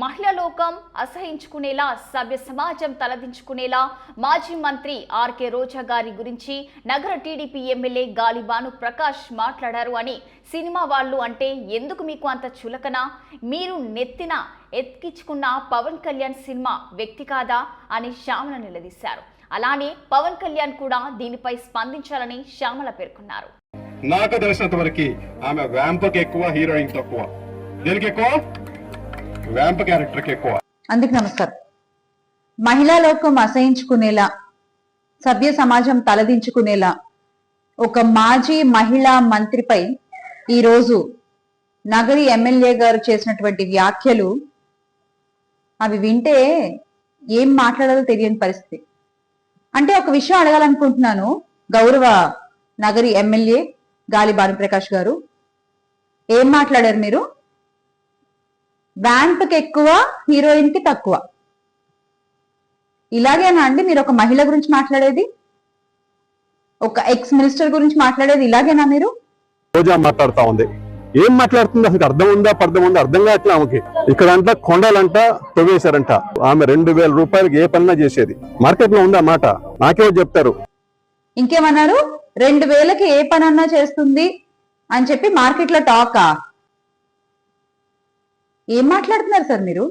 మహిళా లోకం అసహించుకునేలా సభ్య సమాజం తలదించుకునేలా మాజీ మంత్రి ఆర్కే రోజా గారి గురించి నగర టీడీపీ ఎమ్మెల్యే గాలిబాను ప్రకాష్ మాట్లాడారు అని సినిమా వాళ్ళు అంటే ఎందుకు మీకు అంత చులకన? మీరు నెత్తిన ఎత్తికించుకున్న పవన్ కళ్యాణ్ సినిమా వ్యక్తి కాదా? అని శ్యామల నిలదీశారు. అలానే పవన్ కళ్యాణ్ కూడా దీనిపై స్పందించాలని శ్యామల పేర్కొన్నారు. నాకు తెలిసినంత వరకు ఆమె వ్యాంపకి ఎక్కువ హీరోయిన్ తక్కువ దీనికి ఎక్కువ వ్యాంప్ క్యారెక్టర్ ఎక్కువ. అందుకు నమస్కారం. మహిళా లోకం అసహించుకునేలా సభ్య సమాజం తలదించుకునేలా ఒక మాజీ మహిళా మంత్రిపై ఈరోజు నగరి ఎమ్మెల్యే గారు చేసినటువంటి వ్యాఖ్యలు అవి వింటే ఏం మాట్లాడాలో తెలియని పరిస్థితి. అంటే ఒక విషయం అడగాలనుకుంటున్నాను. గౌరవ నగరి ఎమ్మెల్యే గాలి భానుప్రకాష్ గారు ఏం మాట్లాడారు మీరు? వ్యాంప్కి ఎక్కువ హీరోయిన్కి తక్కువ. ఇలాగేనా అండి? మీరు ఒక మహిళ గురించి మాట్లాడేది? ఒక ఎక్స్ మినిస్టర్ గురించి మాట్లాడేది ఇలాగేనా మీరు? రోజా మాట్లాడుతా ఉంది. ఏం మాట్లాడుతుంది? అసలు అర్థం ఉందా? పర్థం ఉందా? అర్థం కావట్లే ఆమెకి. ఇక్కడ అంట కొండలంట తవ్వేశారంట. ఆమె రెండు వేల రూపాయలకి ఏ పనినా చేసేది. మార్కెట్లో ఉందా మాట? నాకేమో చెప్తారు. ఇంకేమన్నారు? రెండు వేలకి ఏ పనన్నా చేస్తుంది? అని చెప్పి మార్కెట్లో టాకా? ఏం మాట్లాడుతున్నారు సార్ మీరు?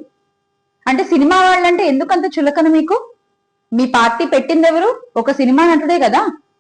అంటే సినిమా వాళ్ళంటే ఎందుకంత చులకన మీకు? మీ పార్టీ పెట్టిందెవరు? ఒక సినిమా నటుడే కదా?